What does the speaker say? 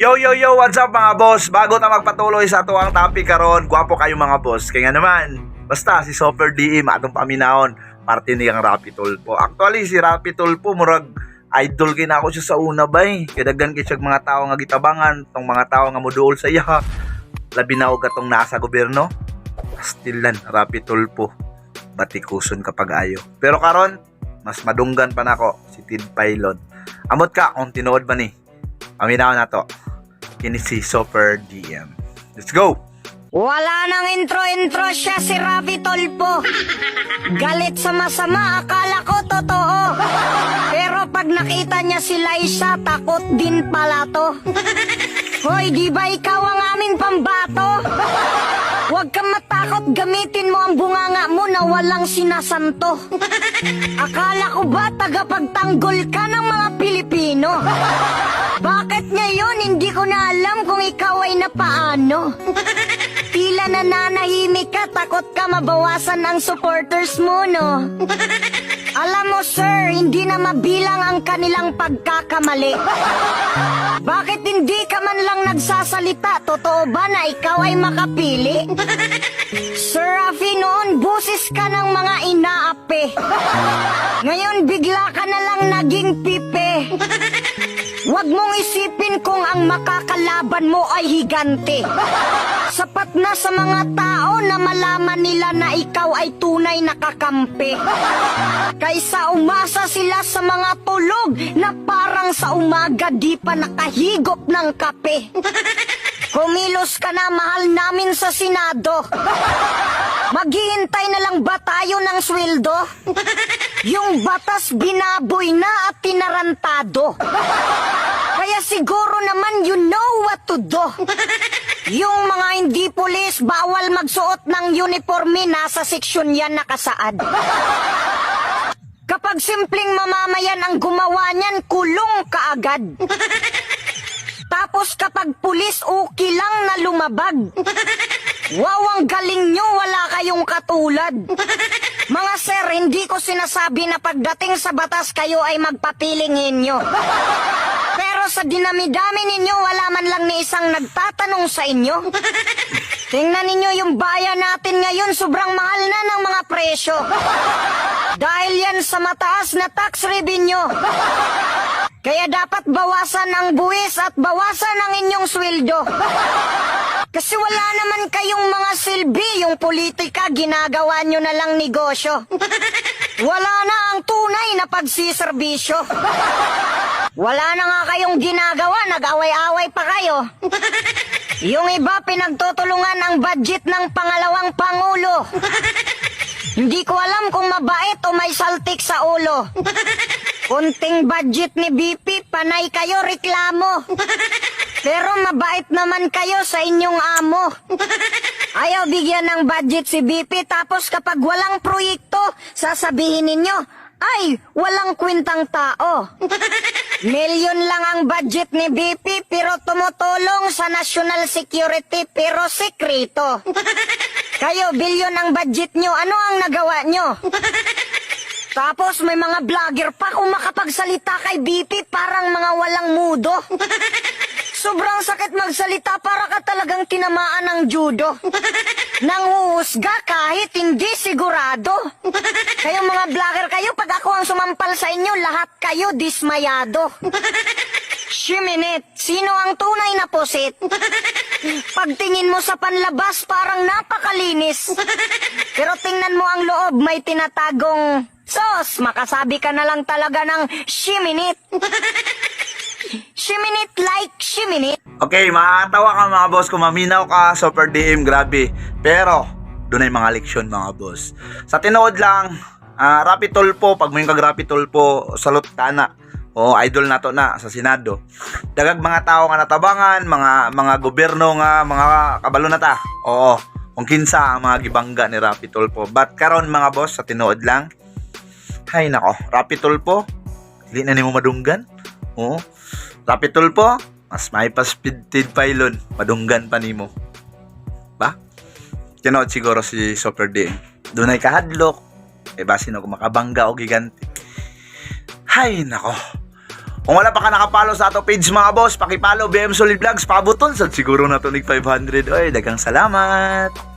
Yo, yo, yo, what's up mga boss? Bago ta magpatuloy sa tuwang topic karon, gwapo kayo mga boss. Kaya nga naman, basta si Super DM atong paminahon, parte niyang Rapi Tulpo. Actually, si Rapi Tulpo, murag idol kay na ako siya sa una bay. Kadaghan kay siya mga tao nga gitabangan, tong mga tao nga moduol sa iya. Labi na og katong nasa gobyerno. Still lan, Rapi Tulpo. Batikuson kapag ayo. Pero karon, mas madunggan pa nako si Tid Pailon. Amot ka kung tinuod ba ni. Paminaw na to. Kini si Super DM. Let's go! Wala nang intro-intro siya si Ravi Tolpo. Galit sa masama, akala ko totoo. Pero pag nakita niya si Liza, takot din pala to. Hoy, di ba ikaw ang aming pambato? Huwag kang matakot, gamitin mo ang bunganga mo na walang sinasanto. Akala ko ba tagapagtanggol ka ng mga napaano? Tila nananahimik ka, takot ka mabawasan ang supporters mo, no? Alam mo, sir, hindi na mabilang ang kanilang pagkakamali. Bakit hindi ka man lang nagsasalita? Totoo ba na ikaw ay makapili? Sir Rafi, noon busis ka ng mga inaapi. Ngayon bigla ka na lang naging pipe. Huwag mong isipin kung ang makakalaban mo ay higante. Sapat na sa mga tao na malaman nila na ikaw ay tunay na kakampi. Kaysa umasa sila sa mga tulog na parang sa umaga di pa nakahigop ng kape. Kumilos ka na mahal namin sa Senado. Maghihintay na lang ba tayo ng sweldo? Yung batas binaboy na at tinarantado. Kaya siguro naman you know what to do. Yung mga hindi pulis, bawal magsuot ng uniforme, nasa seksyon yan nakasaad. Kapag simpleng mamamayan ang gumawa niyan, kulong kaagad. Tapos kapag pulis, okay lang na lumabag. Wow, ang galing nyo, wala kayong katulad. Mga sir, hindi ko sinasabi na pagdating sa batas kayo ay magpapiling ninyo. Pero sa dinami-dami ninyo, wala man lang ni isang nagtatanong sa inyo. Tingnan ninyo yung bayan natin ngayon, sobrang mahal na ng mga presyo. Dahil yan sa mataas na tax revenue. Kaya dapat bawasan ang buwis at bawasan ang inyong sweldo. Kasi wala naman kayong mga silbi, yung politika ginagawa nyo na lang negosyo. Wala na ang tunay na pagsiservisyo. Wala na nga kayong ginagawa, nag-away-away pa kayo. Yung iba pinagtutulungan ang budget ng pangalawang pangulo. Hindi ko alam kung mabait o may saltik sa ulo. Kunting budget ni BP, panay kayo reklamo. Pero mabait naman kayo sa inyong amo. Ayaw bigyan ng budget si BP tapos kapag walang proyekto, sasabihin ninyo, ay, walang kwintang tao. Milyon lang ang budget ni BP pero tumutulong sa national security pero sekreto. Kayo, bilyon ang budget nyo. Ano ang nagawa nyo? Tapos may mga vlogger pa kung makapagsalita kay BP parang mga walang mudo. Sobrang sakit magsalita para ka talagang tinamaan ng judo. Nanguhusga kahit hindi sigurado. Kayong mga vlogger kayo, pag ako ang sumampal sa inyo, lahat kayo dismayado. Shiminit, sino ang tunay na pusit? Pagtingin mo sa panlabas, parang napakalinis. Pero tingnan mo ang loob, may tinatagong sos. Makasabi ka na lang talaga ng shiminit. Shiminit like shiminit. Okay, makakatawa ka mga boss kung maminaw ka, Super DM, grabe. Pero, doon ay mga leksyon mga boss. Sa tinood lang, ah Rapi Tulpo, pag may kag Rapi Tulpo, salute ka na. O, idol na to na sa Senado. Dagag mga tao nga natabangan, mga mga gobyerno nga, mga kabalo na ta. Oo, kung kinsa ang mga gibangga ni Rapi Tulpo. But karon mga boss, sa tinood lang, hay nako, Rapi Tulpo, hindi na nimo madunggan. Oo, Rapi Tulpo, mas may pa speed pylon, madunggan pa nimo. Ba? Tinood siguro si Super D. Doon ay kahadlok. Eh basin ako makabangga o giganti. Hay nako. Kung wala pa ka nakapalo sa ato page mga boss, pakipalo BM Solid Vlogs, pabuton sa siguro na tunig 500. Oy, dagang salamat.